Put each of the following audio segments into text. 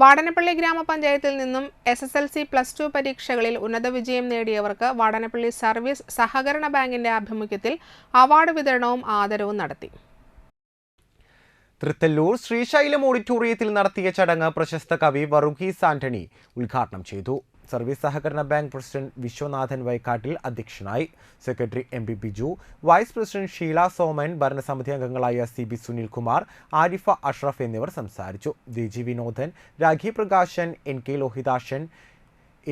വാടനപ്പള്ളി ഗ്രാമപഞ്ചായത്തിൽ നിന്നും S S L C plus two പരീക്ഷകളിൽ ഉന്നത വിജയം നേടിയവർക്ക് വാടനപ്പള്ളി സർവീസ് സഹകരണ ബാങ്കിന്റെ ആഭിമുഖ്യത്തിൽ അവാർഡ് വിതരണവും ആദരവും നടത്തി. തൃത്തല്ലൂർ ശ്രീശൈലം ഓഡിറ്റോറിയത്തിൽ നടത്തിയ ചടങ്ങ് പ്രശസ്ത കവി വറുഖി ആന്റണി ഉദ്ഘാടനം ചെയ്തു. സർവീസ് സഹകരണ ബാങ്ക് പ്രസിഡന്റ് വിശ്വനാഥൻ വൈക്കാട്ടിൽ അധ്യക്ഷനായി. Secretary M P Biju vice president Sheela Soman ഭരണസമിതി അംഗങ്ങളായ സി ബി സുനിൽകുമാർ ആരിഫ അഷ്റഫ് എന്നിവർ സംസാരിച്ചു. D G Vinodan Rakhi Prakashan N K Lohithashan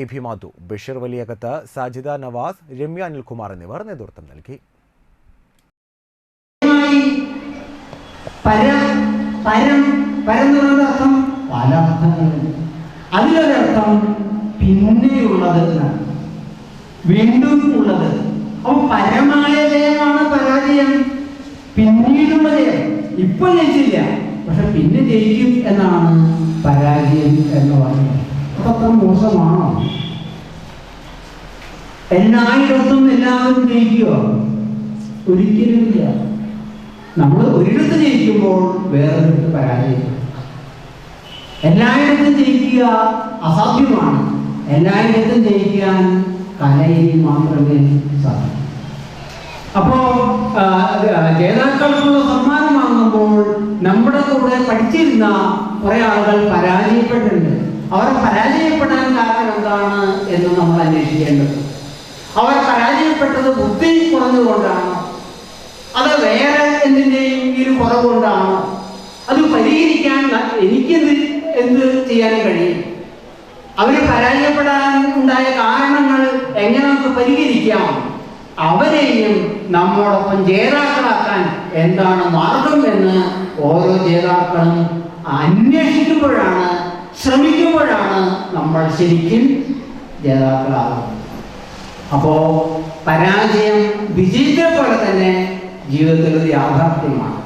A B Madhu Basheer Valiyakath Sajida Navas Ramya Anilkumar എന്നിവർ നേതൃത്വം നൽകി. അതിലൊരർത്ഥം പിന്നെയുള്ളത് വീണ്ടും ഉള്ളത് അപ്പൊ പരമായ ജയമാണ് പരാജയം പിന്നീടുള്ള ജയം. ഇപ്പൊ ജയിച്ചില്ല. പക്ഷെ പിന്നെ ജയിക്കും എന്നാണ് പരാജയം എന്ന് പറയുന്നത്. അപ്പൊ അത്ര മോശമാണോ? എല്ലായിടത്തും എല്ലാവരും ജയിക്കുക ഒരിക്കലുമില്ല. നമ്മൾ ഒരിടത്ത് ജയിക്കുമ്പോൾ വേറൊരിടത്ത് പരാജയം എല്ലായിടത്തും ജയിക്കുക അസാധ്യമാണ്. എല്ലായിടത്തും ജയിക്കാൻ കലയിൽ മാത്രമേ സാധിക്കൂ. അപ്പോ ജേതാക്കൾക്കുള്ള സമ്മാനം വാങ്ങുമ്പോൾ നമ്മുടെ കൂടെ പഠിച്ചിരുന്ന കുറെ ആളുകൾ പരാജയപ്പെട്ടിട്ടുണ്ട്. അവർ പരാജയപ്പെടാൻ കാരണം എന്താണ് എന്ന് നമ്മൾ അന്വേഷിക്കേണ്ടത്? അവർ പരാജയപ്പെട്ടത് ബുദ്ധി കുറഞ്ഞുകൊണ്ടാണ്? അത് വേറെ എന്തിന്റെയെങ്കിലും കുറവുകൊണ്ടാണ്? അത് പരിഹരിക്കാൻ എനിക്കെന്ത് എന്ത് ചെയ്യാൻ കഴിയും? അവർ പരാജയപ്പെടാൻ ഉണ്ടായ കാരണങ്ങൾ എങ്ങനെ നമുക്ക് പരിഹരിക്കാം? അവരെയും നമ്മോടൊപ്പം ജേതാക്കളാക്കാൻ എന്താണ് മാർഗം എന്ന് ഓരോ ജേതാക്കളും അന്വേഷിക്കുമ്പോഴാണ് ശ്രമിക്കുമ്പോഴാണ് നമ്മൾ ശരിക്കും ജേതാക്കളാകുന്നത്. അപ്പോ പരാജയം വിജയത്തെ പോലെ തന്നെ ജീവിതത്തിൽ ഒരു യാഥാർത്ഥ്യമാണ്.